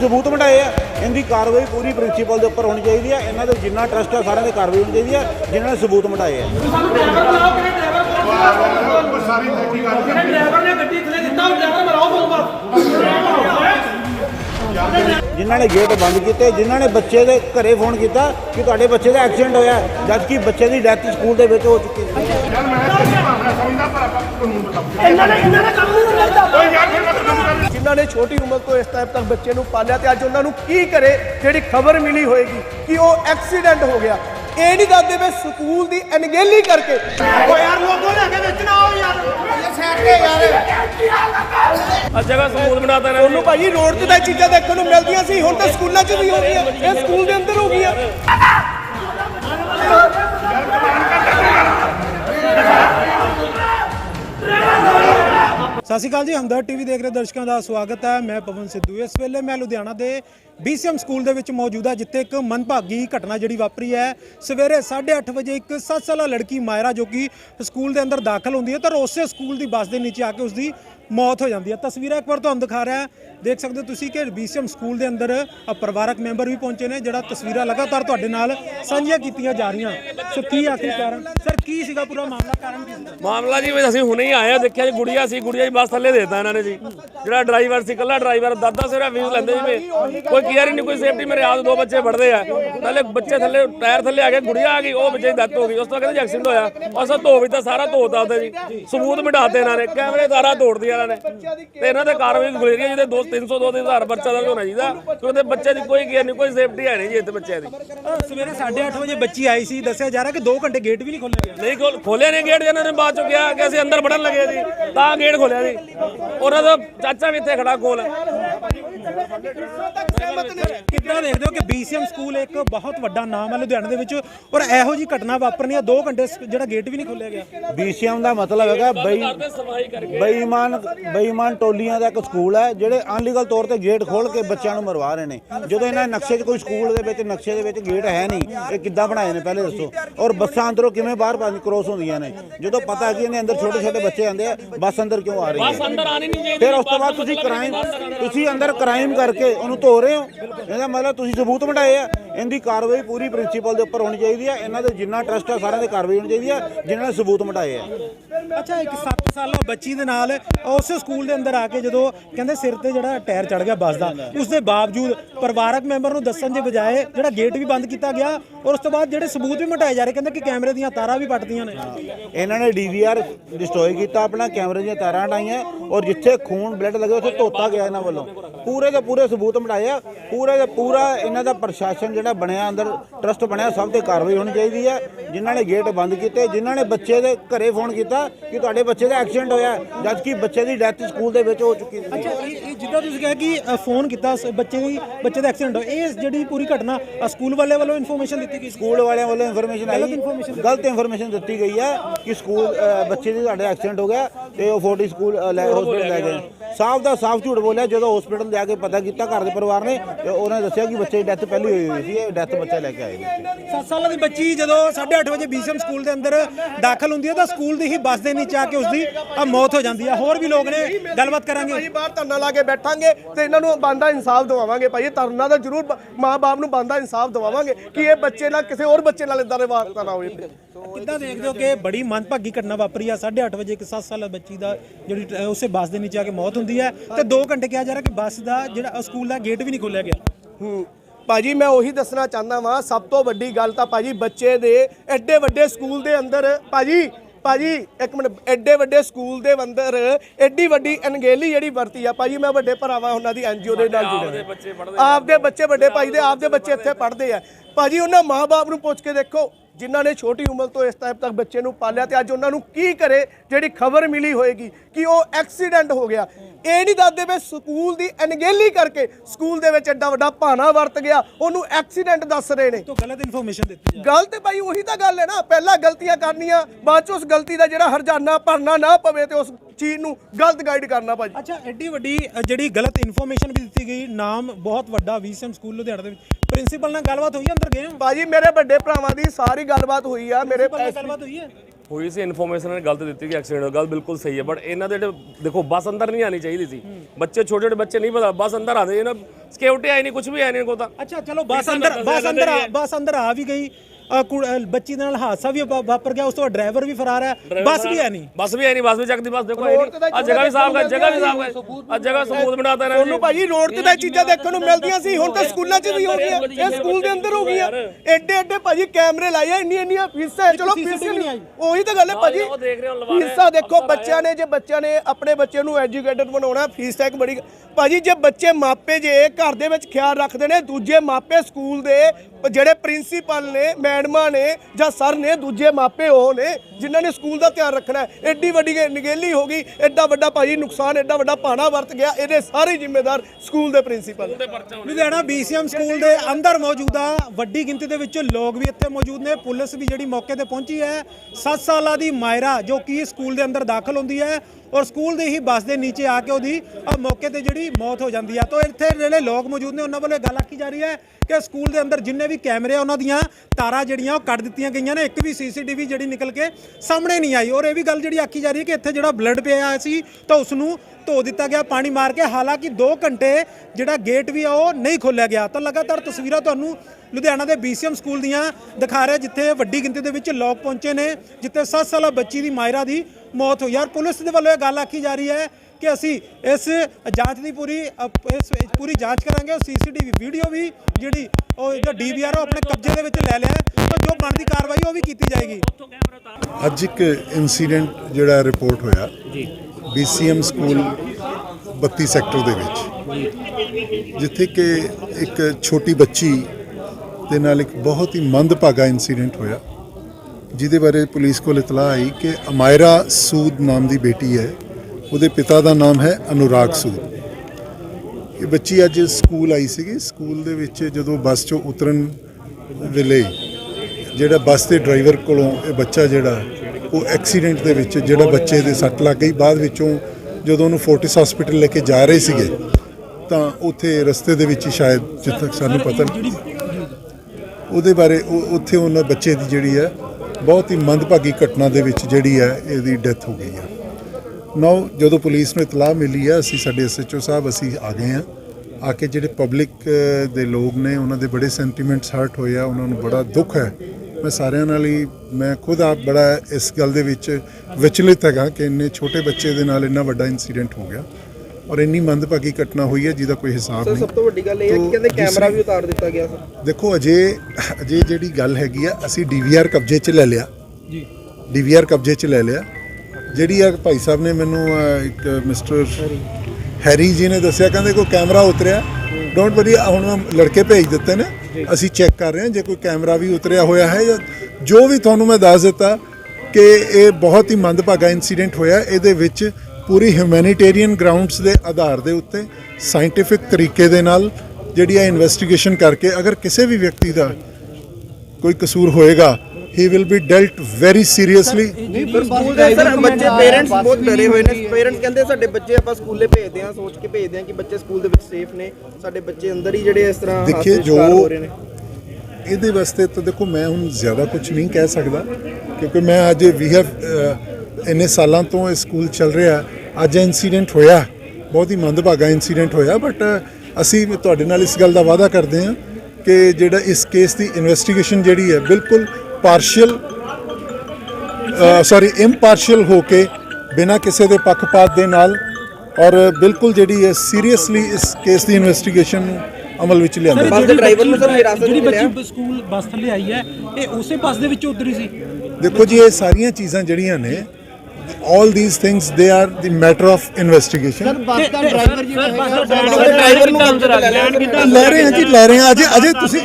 ਸਬੂਤ ਬਣਾਏ ਆ। ਇਹਦੀ ਕਾਰਵਾਈ ਪੂਰੀ ਪ੍ਰਿੰਸੀਪਲ ਦੇ ਉੱਪਰ ਹੋਣੀ ਚਾਹੀਦੀ ਹੈ ਇਹਨਾਂ ਦੇ ਜਿੰਨਾ ਟਰਸਟ ਆ ਸਾਰਿਆਂ ਦੇ ਕਾਰਵਾਈ ਹੋਣੀ ਚਾਹੀਦੀ ਹੈ ਜਿਨ੍ਹਾਂ ਨੇ ਸਬੂਤ ਬਣਾਏ ਆ। ਜਿਨ੍ਹਾਂ ਨੇ ਗੇਟ ਬੰਦ ਕੀਤੇ ਜਿਨ੍ਹਾਂ ਨੇ ਬੱਚੇ ਦੇ ਘਰੇ ਫੋਨ ਕੀਤਾ ਕਿ ਤੁਹਾਡੇ ਬੱਚੇ ਦਾ ਐਕਸੀਡੈਂਟ ਹੋਇਆ ਜਦ ਕਿ ਬੱਚੇ ਦੀ ਡੈਥ ਸਕੂਲ ਦੇ ਵਿੱਚ ਹੋ ਚੁੱਕੀ ਸੀ। ਇਹਨਾਂ ਨੇ ਇਹਨਾਂ ਨੇ ਕੰਮ ਨਹੀਂ ਕਰਦਾ ਜਿਨ੍ਹਾਂ ਨੇ ਛੋਟੀ ਉਮਰ ਤੋਂ ਇਸ ਟਾਈਮ ਤੱਕ ਬੱਚੇ ਨੂੰ ਪਾਲਿਆ ਤੇ ਅੱਜ ਉਹਨਾਂ ਨੂੰ ਕੀ ਕਰੇ ਜਿਹੜੀ ਖਬਰ ਮਿਲੀ ਹੋਏਗੀ ਕਿ ਉਹ ਐਕਸੀਡੈਂਟ ਹੋ ਗਿਆ। ਇਹ ਨਹੀਂ ਦੱਸਦੇ ਵੇ ਸਕੂਲ ਦੀ ਅਣਗਹਿਲੀ ਕਰਕੇ। ਓ ਯਾਰ ਲੋਗੋ ਲੈ ਕੇ ਵਿੱਚ ਨਾ ਆਓ ਯਾਰ। ਆ ਜਗ੍ਹਾ ਸਮੂਥ ਬਣਾਤਾ ਨਾ ਉਹਨੂੰ ਭਾਜੀ ਰੋਡ ਤੇ ਤਾਂ ਇਹ ਚੀਜ਼ਾਂ ਦੇਖਣ ਨੂੰ ਮਿਲਦੀਆਂ ਸੀ ਹੁਣ ਤਾਂ ਸਕੂਲਾਂ 'ਚ ਵੀ ਹੋ ਗਈਆਂ। ਇਹ ਸਕੂਲ ਦੇ ਅੰਦਰ ਹੋ ਗਈਆਂ। ਸਤਿ ਸ਼੍ਰੀ ਅਕਾਲ ਜੀ ਹਮਦਰ ਟੀਵੀ ਦੇਖ ਰਹੇ ਦਰਸ਼ਕਾਂ ਦਾ ਸਵਾਗਤ ਹੈ। ਮੈਂ ਪਵਨ ਸਿੱਧੂ। ਇਸ ਵੇਲੇ ਮੈਂ ਲੁਧਿਆਣਾ ਦੇ ਬੀਸੀਐਮ ਸਕੂਲ ਦੇ ਵਿੱਚ ਮੌਜੂਦ ਹਾਂ, ਜਿੱਥੇ ਇੱਕ ਮਨਭਾਗੀ ਘਟਨਾ ਜਿਹੜੀ ਵਾਪਰੀ ਹੈ। ਸਵੇਰੇ 8:30 ਵਜੇ ਇੱਕ 7 ਸਾਲਾ ਲੜਕੀ ਮਾਇਰਾ ਜੋ ਕਿ ਸਕੂਲ ਦੇ ਅੰਦਰ ਦਾਖਲ ਹੁੰਦੀ ਹੈ, ਤਾਂ ਉਸੇ ਸਕੂਲ ਦੀ ਬੱਸ ਦੇ ਨੀਚੇ ਆ ਕੇ ਉਸ ਦੀ ਮੌਤ ਹੋ ਜਾਂਦੀ ਹੈ। ਤਸਵੀਰਾਂ ਇੱਕ ਵਾਰ ਤੁਹਾਨੂੰ ਦਿਖਾ ਰਿਹਾ ਦੇਖ ਸਕਦੇ ਹੋ ਤੁਸੀਂ ਕਿ ਬੀਸੀਐਮ ਸਕੂਲ ਦੇ ਅੰਦਰ ਪਰਿਵਾਰਕ ਮੈਂਬਰ ਵੀ ਪਹੁੰਚੇ ਨੇ, ਜਿਹੜਾ ਤਸਵੀਰਾਂ ਲਗਾਤਾਰ ਤੁਹਾਡੇ ਨਾਲ ਸਾਂਝੀਆਂ ਕੀਤੀਆਂ ਜਾ ਰਹੀਆਂ। ਸੋ ਕੀ ਆਖਿਰ ਕਾਰਨ? ਸਰ, ਕੀ ਸੀਗਾ ਪੂਰਾ ਮਾਮਲਾ? ਕਾਰਨ ਕੀ ਸੀਗਾ? ਮਾਮਲਾ ਜੀ ਅਸੀਂ ਹੁਣੇ ਹੀ ਆਏ ਆ ਦੇਖਿਆ ਜੀ, ਗੁੜੀਆ ਸੀ, ਗੁੜੀਆ ਜੀ ਬਸ ਥੱਲੇ ਦੇਤਾ ਇਹਨਾਂ ਨੇ ਜੀ। ਜਿਹੜਾ ਡਰਾਈਵਰ ਸੀ ਕੱਲਾ ਡਰਾਈਵਰ, ਦਾਦਾ ਸਿਰਾ ਫੀਸ ਲੈਂਦੇ ਜੀ ਵੀ ਕੋਈ ਕੇਅਰ ਹੀ ਨਹੀਂ, ਕੋਈ ਸੇਫਟੀ ਮੇਰੇ ਆਦ ਦੋ ਬੱਚੇ ਪੜਦੇ ਆ। ਨਾਲੇ ਬੱਚੇ ਥੱਲੇ, ਟਾਇਰ ਥੱਲੇ ਆ ਗਏ, ਗੁੜੀਆ ਆ ਗਈ, ਉਹ ਬੱਚੇ ਦੀ ਡੈਥ ਹੋ ਗਈ। ਉਸ ਤੋਂ ਬਾਅਦ ਕਹਿੰਦੇ ਐਕਸੀਡੈਂਟ ਹੋਇਆ। ਉਸ ਧੋ ਵੀ ਤਾਂ ਸਾਰਾ ਧੋਤਾ ਉਹਦੇ ਜੀ। ਸਬੂਤ ਮਿਟਾਤੇ ਇਹਨਾਂ ਨੇ। ਕੈਮਰੇ ਸਾਰਾ ਤੋੜਦੀ ਇਹਨਾਂ ਨੇ। ਤੇ ਇਹਨਾਂ ਦੇ ਕਾਰਵਾਈ ਗੁਲੇਰੀਆ ਜਿਹਦੇ 2 302 ਦੇ ਹਜ਼ਾਰ ਬੱਚਾ ਦਰਜ ਹੋਣਾ ਚਾਹੀਦਾ। ਕਿਉਂਕਿ ਉਹਦੇ ਬੱਚੇ ਦੀ ਕੋਈ ਕੇਅਰ ਨਹੀਂ ਕੋਈ ਸੇਫਟੀ ਹੈ ਨਹੀਂ ਜੀ ਇੱਥੇ ਬੱਚਿਆਂ ਦੀ। ਅ, ਸਵੇਰੇ 8:30 ਵਜੇ ਬੱਚੀ ਆਈ ਸੀ ਦੱਸਿਆ ਜਾ ਰਿਹਾ ਕਿ 2 ਘੰਟੇ ਗੇਟ ਵੀ ਨਹੀਂ ਖੋਲ੍ਹਿਆ ਗਿਆ ਨਹੀਂ ਖੋਲ ਖੋਲਿਆ ਨਹੀਂ ਗੇਟ ਇਹਨਾਂ ਨੇ ਬਾਅਦ ਚੋਂ ਕਿਹਾ ਕਿ ਅਸੀਂ ਅੰਦਰ ਵੜਨ ਲੱਗੇ ਜੀ ਤਾਂ ਗੇਟ ਖੋਲਿਆ ਜੀ ਉਹਨਾਂ ਦਾ ਚਾਚਾ ਵੀ ਇੱਥੇ ਖੜਾ ਕੋਲ। ਕਿੱਦਾਂ ਦੇਖਦੇ ਹੋ ਕਿ ਬੀਸੀਐਮ ਸਕੂਲ ਇੱਕ ਬਹੁਤ ਵੱਡਾ ਨਾਮ ਹੈ ਲੁਧਿਆਣਾ ਦੇ ਵਿੱਚ ਔਰ ਇਹੋ ਜੀ ਘਟਨਾ ਵਾਪਰਨੀ ਆ 2 ਘੰਟੇ ਸ- ਜਿਹੜਾ ਗੇਟ ਵੀ ਨਹੀਂ ਖੋਲ੍ਹਿਆ ਗਿਆ? ਬੀਸੀਐਮ ਦਾ ਮਤਲਬ ਹੈਗਾ ਬਈ ਸਫ਼ਾਈ ਕਰਕੇ। ਬੇਈਮਾਨ ਬੇਈਮਾਨ ਟੋਲੀਆਂ ਦਾ ਇੱਕ ਸਕੂਲ ਹੈ ਜਿਹੜੇ ਅਨਲੀਗਲ ਤੌਰ ਤੇ ਗੇਟ ਖੋਲ ਕੇ ਬੱਚਿਆਂ ਨੂੰ ਮਰਵਾ ਰਹੇ ਨੇ। ਜਦੋਂ ਇਹਨਾਂ ਦੇ ਨਕਸ਼ੇ 'ਚ ਕੋਈ ਸਕੂਲ ਦੇ ਵਿੱਚ ਨਕਸ਼ੇ ਦੇ ਵਿੱਚ ਗੇਟ ਹੈ ਨਹੀਂ ਇਹ ਕਿੱਦਾਂ ਬਣਾਏ ਨੇ ਪਹਿਲੇ ਦੱਸੋ? ਔਰ ਬੱਸਾਂ ਅੰਦਰੋਂ ਕਿਵੇਂ ਬਾਹਰ ਪਾਣੀ ਕ੍ਰੋਸ ਹੁੰਦੀਆਂ ਨੇ? ਜਦੋਂ ਪਤਾ ਕਿ ਇਹਨੇ ਅੰਦਰ ਛੋਟੇ ਛੋਟੇ ਬੱਚੇ ਆਉਂਦੇ ਆ ਬੱਸ ਅੰਦਰ ਕਿਉਂ ਆ ਰਹੀ ਹੈ? ਅੰਦਰ ਆਣੀ ਨਹੀਂ ਚਾਹੀਦੀ ਫਿਰ ਉਸ ਤੋਂ ਬਾਅਦ ਤੁਸੀਂ ਕ੍ਰਾਈਮ ਤੁਸੀਂ ਅੰਦਰ ਕ੍ਰਾਈਮ ਕਰਕੇ ਉਹਨੂੰ ਧੋ ਰਹੇ ਹੋ। ਇਹਦਾ ਮਤਲਬ ਤੁਸੀਂ ਸਬੂਤ ਬਣਾਏ ਆ। ਇਹਦੀ ਕਾਰਵਾਈ ਪੂਰੀ ਪ੍ਰਿੰਸੀਪਲ ਦੇ ਉੱਪਰ ਹੋਣੀ ਚਾਹੀਦੀ ਹੈ। ਇਹਨਾਂ ਦੇ ਜਿੰਨਾ ਟਰਸਟ ਆ ਸਾਰਿਆਂ ਦੇ ਕਾਰਵਾਈ ਹੋਣੀ ਚਾਹੀਦੀ ਹੈ ਜਿਨ੍ਹਾਂ ਨੇ ਸਬੂਤ ਬਣਾਏ ਆ। ਅੱਛਾ ਇੱਕ 7 ਸਾਲਾ ਬੱਚੀ ਦੇ ਨਾਲ ਉਸੇ ਸਕੂਲ ਦੇ ਅੰਦਰ ਆ ਕੇ ਜਦੋਂ ਕਹਿੰਦੇ ਸਿਰ ਤੇ ਜਿਹੜਾ ਟਾਇਰ ਚੜ ਗਿਆ ਬੱਸ ਦਾ ਉਸ ਦੇ ਬਾਵਜੂਦ ਪਰਿਵਾਰਕ ਮੈਂਬਰ ਨੂੰ ਦੱਸਣ ਦੇ ਬਜਾਏ ਜਿਹੜਾ ਗੇਟ ਵੀ ਬੰਦ ਕੀਤਾ ਗਿਆ ਔਰ ਉਸ ਤੋਂ ਬਾਅਦ ਜਿਹੜੇ ਸਬੂਤ ਵੀ ਮਿਟਾਏ ਜਾ ਰਹੇ ਕਹਿੰਦੇ ਕਿ ਕੈਮਰੇ ਦੀਆਂ ਤਾਰਾਂ ਵੀ ਪੱਟਦੀਆਂ ਨੇ। ਇਹਨਾਂ ਨੇ ਡੀਵੀਆਰ ਡਿਸਟਰੋਏ ਕੀਤਾ ਆਪਣਾ ਕੈਮਰੇ ਦੀਆਂ ਤਾਰਾਂ ਹਟਾਈਆਂ ਔਰ ਜਿੱਥੇ ਖੂਨ ਬਲੱਡ ਲੱਗੇ ਉੱਥੇ ਧੋਤਾ ਗਿਆ ਇਹਨਾਂ ਵੱਲੋਂ। ਪੂਰੇ ਦੇ ਪੂਰੇ ਸਬੂਤ ਮਿਟਾਏ ਪੂਰੇ ਦੇ ਪੂਰਾ ਇਹਨਾਂ ਦਾ ਪ੍ਰਸ਼ਾਸਨ ਜਿਹੜਾ ਬਣਿਆ ਅੰਦਰ ਟਰਸਟ ਬਣਿਆ ਸਭ ਤੇ ਕਾਰਵਾਈ ਹੋਣੀ ਚਾਹੀਦੀ ਹੈ ਜਿਨ੍ਹਾਂ ਨੇ ਗੇਟ ਬੰਦ ਕੀਤੇ ਜਿਨ੍ਹਾਂ ਨੇ ਬੱਚੇ ਦੇ ਘਰੇ ਫੋਨ ਕੀਤਾ ਕਿ ਤੁਹਾਡੇ ਬੱਚੇ ਦਾ ਐਕਸੀਡੈਂਟ ਹੋਇਆ ਜਦ ਕਿ ਬੱਚੇ ਦੀ ਡੈਥ ਸਕੂਲ ਦੇ ਵਿੱਚ ਹੋ ਚੁੱਕੀ ਸੀ। ਅੱਛਾ ਇਹ ਜਿੱਦਾਂ ਤੁਸੀਂ ਕਿਹਾ ਕਿ ਫੋਨ ਕੀਤਾ ਬੱਚੇ ਦੀ ਬੱਚੇ ਦਾ ਐਕਸੀਡੈਂਟ ਹੋਇਆ। ਇਹ ਜਿਹੜੀ ਪੂਰੀ ਘਟਨਾ ਸਕੂਲ ਵਾਲੇ ਵੱਲੋਂ ਇਨਫੋਰਮੇਸ਼ਨ ਦਿੱਤੀ ਗਈ ਸਕੂਲ ਵਾਲਿਆਂ ਵੱਲੋਂ ਇਨਫੋਰਮੇਸ਼ਨ ਆਈ। ਗਲਤ ਇਨਫੋਰਮੇਸ਼ਨ ਦਿੱਤੀ ਗਈ ਹੈ ਕਿ ਸਕੂਲ ਬੱਚੇ ਦੀ ਤੁਹਾਡੇ ਐਕਸੀਡੈਂਟ ਹੋ ਗਿਆ ਤੇ ਉਹ 40 ਸਕੂਲ ਲੈ ਹਸਪੀਟਲ ਲੈ ਗਏ। ਸਾਫ਼ ਦਾ ਸਾਫ਼ ਝੂਠ ਬੋਲਿਆ ਜਦੋਂ ਹਸਪੀਟਲ ਜਾ ਕੇ ਪਤਾ ਕੀਤਾ ਘਰ ਦੇ ਪਰਿਵਾਰ ਨੇ ਤੇ ਉਹਨਾਂ ਨੇ ਦੱਸਿਆ ਕਿ ਬੱਚੇ ਦੀ ਡੈਥ ਪਹਿਲੀ ਹੋਈ ਹੋਈ ਸੀ ਇਹ ਡੈਥ ਬੱਚਾ ਲੈ ਕੇ ਆਏ ਨੇ। 7 ਸਾਲਾਂ ਦੀ ਬੱਚੀ ਜਦੋਂ 8:30 ਵਜੇ ਬੀਸੀਐਮ ਸਕੂਲ ਦੇ ਅੰਦਰ ਦਾਖਲ ਹੁੰਦੀ ਹੈ ਤਾਂ ਸਕੂਲ ਦੀ ਹੀ ਬੱਸ ਦੇ ਨੀਚੇ ਆ ਕੇ ਉਸ ਦੀ ਅ, ਮੌਤ ਹੋ ਜਾਂਦੀ ਹੈ। ਹੋਰ ਵੀ ਲੋਕ ਨੇ ਗੱਲਬਾਤ ਕਰਾਂਗੇ। ਭਾਜੀ ਬਾਹਰ ਧਰਨਾ ਲਾ ਕੇ ਬੈਠਾਂਗੇ ਤੇ ਇਹਨਾਂ ਨੂੰ ਬੰਦਾ ਇਨਸਾਫ ਦਿਵਾਵਾਂਗੇ ਭਾਜੀ ਧਰਨਾ ਤਾਂ ਜ਼ਰੂਰ ਮਾਂ-ਬਾਪ ਨੂੰ ਬੰਦਾ ਇਨਸਾਫ ਦਿਵਾਵਾਂਗੇ ਕਿ ਇਹ ਬੱਚੇ ਨਾਲ ਕਿਸੇ ਹੋਰ ਬੱਚੇ ਨਾਲ ਇਦਾਂ ਦੇ ਵਾਰਤਾ ਨਾ ਹੋਵੇ ਕਿੱਦਾਂ ਦੇਖਦੇ ਹੋ ਕਿ ਬੜੀ ਮੰਦਭਾਗੀ ਘਟਨਾ ਵਾਪਰੀ ਆ 8:30 ਵਜੇ ਇੱਕ 7 ਸਾਲਾ ਬੱਚੀ ਦਾ ਜਿਹੜੀ ਉਸੇ ਬੱਸ ਦੇ ਨੀਚੇ ਆ ਕੇ ਮੌਤ ਹੁੰਦੀ ਹੈ ਤੇ 2 ਘੰਟੇ ਕਿਹਾ ਜਾ ਰਿਹਾ ਕਿ ਬੱਸ ਦਾ ਜਿਹੜਾ ਸਕੂਲ ਦਾ ਗੇਟ ਵੀ ਨਹੀਂ ਖੋਲ੍ਹਿਆ ਗਿਆ। ਹੂੰ। ਭਾਜੀ ਮੈਂ ਉਹੀ ਦੱਸਣਾ ਚਾਹੁੰਦਾ ਵਾਂ ਸਭ ਤੋਂ ਵੱਡੀ ਗੱਲ ਤਾਂ ਭਾਜੀ ਬੱਚੇ ਦੇ ਐਡੇ ਵੱਡੇ ਸਕੂਲ ਦੇ ਅੰਦਰ ਭਾਜੀ ਭਾਜੀ ਇੱਕ ਮਿੰਟ ਐਡੇ ਵੱਡੇ ਸਕੂਲ ਦੇ ਅੰਦਰ ਐਡੀ ਵੱਡੀ ਅਣਗਹਿਲੀ ਜਿਹੜੀ ਵਰਤੀ ਆ ਭਾਜੀ ਮੈਂ ਵੱਡੇ ਭਰਾਵਾਂ ਉਹਨਾਂ ਦੀ ਐਨਜੀਓ ਦੇ ਨਾਲ ਜੁੜਿਆ ਆਪਦੇ ਬੱਚੇ ਵੱਡੇ ਭਾਈ ਦੇ ਆਪਦੇ ਬੱਚੇ ਇੱਥੇ ਪੜ੍ਹਦੇ ਆ। ਭਾਜੀ ਉਹਨਾਂ ਮਾਪੇ ਨੂੰ ਪੁੱਛ ਕੇ ਦੇਖੋ ਜਿਨ੍ਹਾਂ ਨੇ ਛੋਟੀ ਉਮਰ ਤੋਂ ਇਸ ਟਾਈਮ ਤੱਕ ਬੱਚੇ ਨੂੰ ਪਾਲਿਆ ਤੇ ਅੱਜ ਉਹਨਾਂ ਨੂੰ ਕੀ ਕਰੇ ਜਿਹੜੀ ਖਬਰ ਮਿਲੀ ਹੋਏਗੀ ਕਿ ਉਹ ਐਕਸੀਡੈਂਟ ਹੋ ਗਿਆ। ਇਹ ਨਹੀਂ ਦੱਸਦੇ ਵੇ ਸਕੂਲ ਦੀ ਅਣਗਹਿਲੀ ਕਰਕੇ ਸਕੂਲ ਦੇ ਵਿੱਚ ਐਡਾ ਵੱਡਾ ਭਾਣਾ ਵਰਤ ਗਿਆ ਉਹਨੂੰ ਐਕਸੀਡੈਂਟ ਦੱਸ ਰਹੇ ਨੇ। ਤੋਂ ਗਲਤ ਇਨਫੋਰਮੇਸ਼ਨ ਦਿੱਤੀ ਜਾ ਗਲਤ ਭਾਈ ਉਹੀ ਤਾਂ ਗੱਲ ਹੈ ਨਾ ਪਹਿਲਾਂ ਗਲਤੀਆਂ ਕਰਨੀਆਂ ਬਾਅਦ ਚ ਉਸ ਗਲਤੀ ਦਾ ਜਿਹੜਾ ਹਰਜਾਨਾ ਭਰਨਾ ਨਾ ਪਵੇ ਤੇ ਉਸ ਚੀਜ਼ ਨੂੰ ਗਲਤ ਗਾਈਡ ਕਰਨਾ ਭਾਜੀ। ਅੱਛਾ ਐਡੀ ਵੱਡੀ ਜਿਹੜੀ ਗਲਤ ਇਨਫੋਰਮੇਸ਼ਨ ਵੀ ਦਿੱਤੀ ਗਈ ਨਾਮ ਬਹੁਤ ਵੱਡਾ ਵੀਸੀਐਮ ਸਕੂਲ ਲੁਧਿਆਣਾ ਦੇ ਵਿੱਚ। ਪ੍ਰਿੰਸੀਪਲ ਨਾਲ ਗੱਲਬਾਤ ਹੋਈ ਅੰਦਰ ਗਏ ਭਾਜੀ ਮੇਰੇ ਵੱਡੇ ਭਰਾਵਾਂ ਦੀ ਸਾਰੀ ਗੱਲਬਾਤ ਹੋਈ ਆ ਮੇਰੇ ਗੱਲਬਾਤ ਹੋਈ ਹੈ ਹੋਈ ਸੀ ਇਨਫੋਰਮੇਸ਼ਨ ਨੇ ਗਲਤ ਦਿੱਤੀ ਕਿ ਐਕਸੀਡੈਂਟ ਹੋ ਗੱਲ ਬਿਲਕੁਲ ਸਹੀ ਹੈ ਬਟ ਇਹਨਾਂ ਦੇ ਦੇਖੋ ਬੱਸ ਅੰਦਰ ਨਹੀਂ ਆਣੀ ਚਾਹੀਦੀ ਸੀ। ਬੱਚੇ ਛੋਟੇ ਛੋਟੇ ਬੱਚੇ ਨਹੀਂ ਪਤਾ ਬੱਸ ਅੰਦਰ ਆਦੇ ਇਹਨਾਂ ਸਿਕਿਉਰਿਟੀ ਆਈ ਨਹੀਂ ਕੁਝ ਵੀ ਹੈ ਨਹੀਂ ਕੋ ਤਾਂ ਅੱਛਾ ਚਲੋ ਬੱਸ ਅੰਦਰ ਬੱਸ ਅੰਦਰ ਆ- ਬੱਸ ਅੰਦਰ ਆ ਵੀ ਗਈ। ਬੱਚੀ ਦੇ ਨਾਲ ਹਾਦਸਾ ਵੀ ਵਾਪਰ ਗਿਆ ਉਸ ਤੋਂ ਡਰਾਈਵਰ ਵੀ ਫਰਾਰ ਹੈ। ਬੱਸ ਵੀ ਹੈ ਨਹੀਂ। ਬੱਸ ਵੀ ਹੈ ਨਹੀਂ ਬੱਸ ਵੀ ਚੱਕਦੀ ਬੱਸ ਦੇਖੋ ਆ ਜਗ੍ਹਾ ਵੀ ਸਾਫ਼ ਹੈ ਜਗ੍ਹਾ ਵੀ ਸਾਫ਼ ਹੈ। ਆ ਜਗ੍ਹਾ ਸਬੂਤ ਬਣਾਤਾ ਇਹਨਾਂ ਤੁਹਾਨੂੰ ਭਾਜੀ ਰੋਡ ਤੇ ਤਾਂ ਇਹ ਚੀਜ਼ਾਂ ਦੇਖਣ ਨੂੰ ਮਿਲਦੀਆਂ ਸੀ ਹੁਣ ਤਾਂ ਸਕੂਲਾਂ 'ਚ ਵੀ ਹੋ ਗਈਆਂ ਇਹ ਸਕੂਲ ਦੇ ਅੰਦਰ ਹੋ ਗਈਆਂ। ਐਡੇ ਐਡੇ ਭਾਜੀ ਕੈਮਰੇ ਲਾਏ ਆ ਇੰਨੀ ਇੰਨੀਆਂ ਫੀਸਾਂ ਚਲੋ ਫੀਸਾਂ ਨਹੀਂ ਆਈ। ਉਹੀ ਤਾਂ ਗੱਲ ਹੈ ਭਾਜੀ। ਉਹ ਦੇਖ ਰਹੇ ਹੋ ਲਵਾ ਰਹੇ ਫੀਸਾਂ ਦੇਖੋ ਬੱਚਿਆਂ ਨੇ ਜੇ ਬੱਚਿਆਂ ਨੇ ਆਪਣੇ ਬੱਚੇ ਨੂੰ ਐਜੂਕੇਟਡ ਬਣਾਉਣਾ ਫੀਸ ਤਾਂ ਇੱਕ ਬੜੀ ਭਾਜੀ ਜੇ ਬੱਚੇ ਮਾਪੇ ਜੇ ਘਰ ਦੇ ਵਿੱਚ ਖਿਆਲ ਰੱਖਦੇ ਨੇ ਦੂਜੇ ਮਾਪੇ ਸਕੂਲ ਦੇ ਜਿਹੜੇ ਪ੍ਰਿੰਸੀਪਲ ਨੇ, ਮੈਡਮਾਂ ਨੇ ਜਾਂ ਸਰ ਨੇ, ਦੂਜੇ ਮਾਪੇ ਉਹ ਨੇ, ਜਿਨ੍ਹਾਂ ਨੇ ਸਕੂਲ ਦਾ ਧਿਆਨ ਰੱਖਣਾ ਹੈ ਐਡੀ ਵੱਡੀ ਨਿਗੇਲੀ ਹੋ ਗਈ ਐਡਾ ਵੱਡਾ ਭਾਜੀ ਨੁਕਸਾਨ ਐਡਾ ਵੱਡਾ ਪਾਣਾ ਵਰਤ ਗਿਆ, ਇਹਦੇ ਸਾਰੇ ਜ਼ਿੰਮੇਦਾਰ ਸਕੂਲ ਦੇ ਪ੍ਰਿੰਸੀਪਲ ਲੁਧਿਆਣਾ BCM ਸਕੂਲ ਦੇ ਅੰਦਰ ਮੌਜੂਦਾ ਵੱਡੀ ਗਿਣਤੀ ਦੇ ਵਿੱਚ ਲੋਕ ਵੀ ਇੱਥੇ ਮੌਜੂਦ ਨੇ। ਪੁਲਿਸ ਵੀ ਜਿਹੜੀ ਮੌਕੇ ਤੇ ਪਹੁੰਚੀ ਹੈ। 7 ਸਾਲਾਂ ਦੀ ਮਾਇਰਾ ਜੋ ਕਿ ਸਕੂਲ ਦੇ ਅੰਦਰ ਦਾਖਲ ਹੁੰਦੀ ਹੈ। ਔਰ ਸਕੂਲ ਦੀ ਹੀ ਬੱਸ ਦੇ ਨੀਚੇ ਆ ਕੇ ਉਹਦੀ ਮੌਕੇ ਤੇ ਜਿਹੜੀ ਮੌਤ ਹੋ ਜਾਂਦੀ ਆ। ਤਾਂ ਇੱਥੇ ਜਿਹੜੇ ਲੋਕ ਮੌਜੂਦ ਨੇ, ਉਹਨਾਂ ਵੱਲੋਂ ਇਹ ਗੱਲ ਆਖੀ ਜਾ ਰਹੀ ਹੈ ਕਿ ਸਕੂਲ ਦੇ ਅੰਦਰ ਜਿੰਨੇ ਵੀ ਕੈਮਰੇ ਆ, ਉਹਨਾਂ ਦੀਆਂ ਤਾਰਾਂ ਜਿਹੜੀਆਂ ਉਹ ਕੱਢ ਦਿੱਤੀਆਂ ਗਈਆਂ ਨੇ। ਇੱਕ ਵੀ ਸੀਸੀਟੀਵੀ ਜਿਹੜੀ ਨਿਕਲ ਕੇ ਸਾਹਮਣੇ ਨਹੀਂ ਆਈ। ਔਰ ਇਹ ਵੀ ਗੱਲ ਜਿਹੜੀ ਆਖੀ ਜਾ ਰਹੀ ਹੈ ਕਿ ਇੱਥੇ ਜਿਹੜਾ ਬਲੱਡ ਪਿਆ ਸੀ, ਤਾਂ ਉਸ ਨੂੰ ਧੋ ਦਿੱਤਾ ਗਿਆ, ਪਾਣੀ ਮਾਰ ਕੇ। ਹਾਲਾਂਕਿ 2 ਘੰਟੇ ਜਿਹੜਾ ਗੇਟ ਵੀ ਆ, ਉਹ ਨਹੀਂ ਖੋਲਿਆ ਗਿਆ। ਤਾਂ ਲਗਾਤਾਰ ਤਸਵੀਰਾਂ ਤੁਹਾਨੂੰ ਲੁਧਿਆਣਾ ਦੇ BCM ਸਕੂਲ ਦੀਆਂ ਦਿਖਾ ਰਿਹਾ, ਜਿੱਥੇ ਵੱਡੀ ਗਿਣਤੀ ਦੇ ਵਿੱਚ ਲੋਕ ਪਹੁੰਚੇ ਨੇ, ਜਿੱਥੇ 7 ਸਾਲਾ ਬੱਚੀ ਦੀ ਮਾਇਰਾ ਦੀ ਮੌਤ ਹੋਈ। ਯਾਰ ਪੁਲਿਸ ਦੇ ਵੱਲੋਂ ਇਹ ਗੱਲ ਆਖੀ ਜਾ ਰਹੀ ਹੈ ਕਿ ਅਸੀਂ ਇਸ ਜਾਂਚ ਦੀ ਪੂਰੀ ਇਸ ਪੂਰੀ ਜਾਂਚ ਕਰਾਂਗੇ। ਔਰ ਸੀਸੀਟੀਵੀ ਵੀਡੀਓ ਵੀ ਜਿਹੜੀ ਉਹ ਜਿਹੜਾ ਡੀਵੀਆਰ ਉਹ ਆਪਣੇ ਕਬਜ਼ੇ ਦੇ ਵਿੱਚ ਲੈ ਲਿਆ ਹੈ। ਤਾਂ ਜੋ ਬਣਦੀ ਕਾਰਵਾਈ ਉਹ ਵੀ ਕੀਤੀ ਜਾਏਗੀ। ਅੱਜ ਇੱਕ ਇਨਸੀਡੈਂਟ ਜਿਹੜਾ ਰਿਪੋਰਟ ਹੋਇਆ ਜੀ। BCM ਸਕੂਲ 32 ਸੈਕਟਰ ਦੇ ਵਿੱਚ। ਜਿੱਥੇ ਕਿ ਇੱਕ ਛੋਟੀ ਬੱਚੀ ਦੇ ਨਾਲ ਇੱਕ ਬਹੁਤ ਹੀ ਮੰਦਭਾਗਾ ਇਨਸੀਡੈਂਟ ਹੋਇਆ। ਜਿਹਦੇ ਬਾਰੇ ਪੁਲਿਸ ਕੋਲ ਇਤਲਾਹ ਆਈ ਕਿ ਅਮਾਇਰਾ ਸੂਦ ਨਾਮ ਦੀ ਬੇਟੀ ਹੈ। ਉਹਦੇ ਪਿਤਾ ਦਾ ਨਾਮ ਹੈ ਅਨੁਰਾਗ ਸੂਦ। ਇਹ ਬੱਚੀ ਅੱਜ ਸਕੂਲ ਆਈ ਸੀਗੀ। ਸਕੂਲ ਦੇ ਵਿੱਚ ਜਦੋਂ ਬੱਸ ਚੋਂ ਉਤਰਨ ਵੇਲੇ ਜਿਹੜਾ ਬੱਸ ਦੇ ਡਰਾਈਵਰ ਕੋਲੋਂ ਇਹ ਬੱਚਾ ਜਿਹੜਾ, ਉਹ ਐਕਸੀਡੈਂਟ ਦੇ ਵਿੱਚ ਜਿਹੜਾ ਬੱਚੇ ਦੇ ਸੱਟ ਲੱਗ ਗਈ। ਬਾਅਦ ਵਿੱਚੋਂ ਜਦੋਂ ਉਹਨੂੰ ਫੋਰਟਿਸ ਹਸਪੀਟਲ ਲੈ ਕੇ ਜਾ ਰਹੇ ਸੀਗੇ, ਤਾਂ ਉੱਥੇ ਰਸਤੇ ਦੇ ਵਿੱਚ ਹੀ ਸ਼ਾਇਦ ਜਿੱਥੇ ਸਾਨੂੰ ਪਤਾ ਉਹਦੇ ਬਾਰੇ ਉਹ, ਉੱਥੇ ਉਹਨਾਂ ਬੱਚੇ ਦੀ ਜਿਹੜੀ ਹੈ ਬਹੁਤ ਹੀ ਮੰਦਭਾਗੀ ਘਟਨਾ ਦੇ ਵਿੱਚ ਜਿਹੜੀ ਹੈ, ਇਹਦੀ ਡੈਥ ਹੋ ਗਈ ਹੈ। ਨਾਓ ਜਦੋਂ ਪੁਲਿਸ ਨੂੰ ਇਤਲਾਹ ਮਿਲੀ ਹੈ, ਅਸੀਂ ਸਾਡੇ ਐਸਐਚਓ ਸਾਹਿਬ ਅਸੀਂ ਆ ਗਏ ਹਾਂ। ਆ ਕੇ ਜਿਹੜੇ ਪਬਲਿਕ ਦੇ ਲੋਕ ਨੇ, ਉਹਨਾਂ ਦੇ ਬੜੇ ਸੈਂਟੀਮੈਂਟਸ ਹਰਟ ਹੋਏ ਆ, ਉਹਨਾਂ ਨੂੰ ਬੜਾ ਦੁੱਖ ਹੈ। ਮੈਂ ਸਾਰਿਆਂ ਨਾਲ ਹੀ, ਮੈਂ ਖੁਦ ਆਪ ਬੜਾ ਇਸ ਗੱਲ ਦੇ ਵਿੱਚ ਵਿਚਲਿਤ ਹੈਗਾ ਕਿ ਇੰਨੇ ਛੋਟੇ ਬੱਚੇ ਦੇ ਨਾਲ ਇੰਨਾ ਵੱਡਾ ਇਨਸੀਡੈਂਟ ਹੋ ਗਿਆ। ਔਰ ਇੰਨੀ ਮੰਦਭਾਗੀ ਘਟਨਾ ਹੋਈ ਹੈ ਜਿਹਦਾ ਕੋਈ ਹਿਸਾਬ ਨਹੀਂ। ਸਭ ਤੋਂ ਵੱਡੀ ਗੱਲ ਇਹ ਹੈ ਕਿ ਕਹਿੰਦੇ ਕੈਮਰਾ ਵੀ ਉਤਾਰ ਦਿੱਤਾ ਗਿਆ ਸਰ। ਦੇਖੋ ਅਜੇ ਅਜੇ ਜਿਹੜੀ ਗੱਲ ਹੈਗੀ ਆ ਅਸੀਂ ਡੀਵੀਆਰ ਕਬਜ਼ੇ 'ਚ ਲੈ ਲਿਆ। ਜੀ। ਡੀਵੀਆਰ ਕਬਜ਼ੇ 'ਚ ਲੈ ਲਿਆ। ਜਿਹੜੀ ਆ ਭਾਈ ਸਾਹਿਬ ਨੇ ਮੈਨੂੰ ਇੱਕ ਮਿਸਟਰ ਹੈਰੀ ਜੀ ਨੇ ਦੱਸਿਆ ਕਹਿੰਦੇ ਕੋਈ ਕੈਮਰਾ ਉਤਰਿਆ। ਡੋਂਟ ਵਰੀ ਹੁਣ ਮੈਂ ਲੜਕੇ ਭੇਜ ਦਿੱਤੇ ਨੇ। ਅਸੀਂ ਚੈੱਕ ਕਰ ਰਹੇ ਹਾਂ ਜੇ ਕੋਈ ਕੈਮਰਾ ਵੀ ਉਤਰਿਆ ਹੋਇਆ ਹੈ ਜਾਂ ਜੋ ਵੀ ਤੁਹਾਨੂੰ ਮੈਂ ਦੱਸ ਦਿੱਤਾ ਕਿ ਇਹ ਬਹੁਤ ਹੀ ਮੰਦਭਾਗਾ ਇਨਸੀਡੈਂਟ ਹੋਇਆ। ਇਹਦੇ ਵਿੱਚ ਪੂਰੀ ਹਿਊਮੈਨਿਟੇਰੀਅਨ ਗਰਾਊਂਡਸ ਦੇ ਆਧਾਰ ਦੇ ਉੱਤੇ ਸਾਇੰਟੀਫਿਕ ਤਰੀਕੇ ਦੇ ਨਾਲ ਜਿਹੜੀ ਆ ਇਨਵੈਸਟੀਗੇਸ਼ਨ ਕਰਕੇ ਅਗਰ ਕਿਸੇ ਵੀ ਵਿਅਕਤੀ ਦਾ ਕੋਈ ਕਸੂਰ ਹੋਏਗਾ he will be dealt very seriously ਪਰ ਸਕੂਲ ਦੇ ਸਰ ਬੱਚੇ ਪੇਰੈਂਟਸ ਬਹੁਤ ਡਰੇ ਹੋਏ ਨੇ। ਪੇਰੈਂਟਸ ਕਹਿੰਦੇ ਸਾਡੇ ਬੱਚੇ ਆਪਾਂ ਸਕੂਲੇ ਭੇਜਦੇ ਹਾਂ ਸੋਚ ਕੇ ਭੇਜਦੇ ਹਾਂ ਕਿ ਬੱਚੇ ਸਕੂਲ ਦੇ ਵਿੱਚ ਸੇਫ ਨੇ। ਸਾਡੇ ਬੱਚੇ ਅੰਦਰ ਹੀ ਜਿਹੜੇ ਇਸ ਤਰ੍ਹਾਂ ਹਾਦਸੇ ਜੋ ਸ਼ਿਕਾਰ ਹੋ ਰਹੇ ਨੇ। ਇਹਦੇ ਵਾਸਤੇ ਤਾਂ ਦੇਖੋ ਮੈਂ ਹੁਣ ਜ਼ਿਆਦਾ ਕੁਝ ਨਹੀਂ ਕਹਿ ਸਕਦਾ ਕਿਉਂਕਿ ਮੈਂ ਅੱਜ ਵੀ ਹੈਵ ਇੰਨੇ ਸਾਲਾਂ ਤੋਂ ਇਹ ਸਕੂਲ ਚੱਲ ਰਿਹਾ। ਅੱਜ ਇਨਸੀਡੈਂਟ ਹੋਇਆ। ਬਹੁਤ ਹੀ ਮੰਦਭਾਗਾ ਇਨਸੀਡੈਂਟ ਹੋਇਆ ਬਟ ਅਸੀਂ ਤੁਹਾਡੇ ਨਾਲ ਇਸ ਗੱਲ ਦਾ ਵਾਅਦਾ ਕਰਦੇ ਹਾਂ ਕਿ ਜਿਹੜਾ ਇਸ ਕੇਸ ਦੀ ਇਨਵੈਸਟੀਗੇਸ਼ਨ ਜਿਹੜੀ ਹੈ ਬਿਲਕੁਲ ਪਾਰਸ਼ੀਅਲ ਸੌਰੀ ਇੰਪਾਰਸ਼ੀਅਲ ਹੋ ਕੇ ਬਿਨਾਂ ਕਿਸੇ ਦੇ ਪੱਖਪਾਤ ਦੇ ਨਾਲ ਔਰ ਬਿਲਕੁਲ ਜਿਹੜੀ ਹੈ ਸੀਰੀਅਸਲੀ ਇਸ ਕੇਸ ਦੀ ਇਨਵੈਸਟੀਗੇਸ਼ਨ ਨੂੰ ਅਮਲ ਵਿੱਚ ਲਿਆਂਦਾ। ਬੱਸ ਦੇ ਡਰਾਈਵਰ ਨੂੰ ਸਰ ਹਿਰਾਸਤ ਜਿਹੜੀ ਵਿੱਚ ਲਿਆ। ਬੱਚੀ ਸਕੂਲ ਬੱਸ ਥੱਲੇ ਆਈ ਹੈ ਇਹ ਉਸੇ ਬੱਸ ਦੇ ਵਿੱਚ ਉਤਰੀ ਸੀ? ਦੇਖੋ ਜੀ ਇਹ ਸਾਰੀਆਂ ਚੀਜ਼ਾਂ ਜਿਹੜੀਆਂ ਨੇ all these things they are the matter of investigation. Driver ਨੂੰ ਕਬਜ਼ੇ ਤੇ ਲੈ ਲਿਆ ਲੈ ਰਹੇ ਹਾਂ ਜੀ ਲੈ ਰਹੇ ਹਾਂ ਅਜੇ ਅਜੇ ਤੁਸੀਂ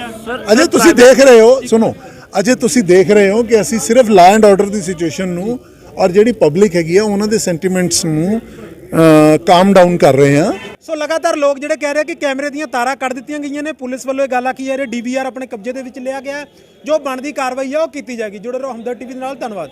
ਅਜੇ ਤੁਸੀਂ ਦੇਖ ਰਹੇ ਹੋ ਸੁਣੋ ਅਜੇ ਤੁਸੀਂ ਦੇਖ ਰਹੇ ਹੋ ਕਿ ਅਸੀਂ ਸਿਰਫ law and order the situation ਨੂੰ ਔਰ ਜਿਹੜੀ ਪਬਲਿਕ ਹੈਗੀ ਆ ਉਹਨਾਂ ਦੇ ਸੈਂਟੀਮੈਂਟਸ ਨੂੰ ਕਾਮ ਡਾਊਨ ਕਰ ਰਹੇ ਹਾਂ ਸੋ ਲਗਾਤਾਰ ਲੋਕ ਜਿਹੜੇ ਕਹਿ ਰਹੇ ਕਿ ਕੈਮਰੇ ਦੀਆਂ ਤਾਰਾਂ ਕੱਢ ਦਿੱਤੀਆਂ ਗਈਆਂ ਨੇ, ਪੁਲਿਸ ਵੱਲੋਂ ਇਹ ਗੱਲ ਆਖੀ ਜਾ ਰਹੀ ਹੈ। ਡੀਵੀਆਰ ਆਪਣੇ ਕਬਜ਼ੇ ਦੇ ਵਿੱਚ ਲਿਆ ਗਿਆ ਜੋ ਬਣਦੀ ਕਾਰਵਾਈ ਹੈ ਉਹ ਕੀਤੀ ਜਾਏਗੀ। ਜੁੜੇ ਰਹੋ ਹਮਦਰ ਟੀਵੀ ਦੇ ਨਾਲ। ਧੰਨਵਾਦ।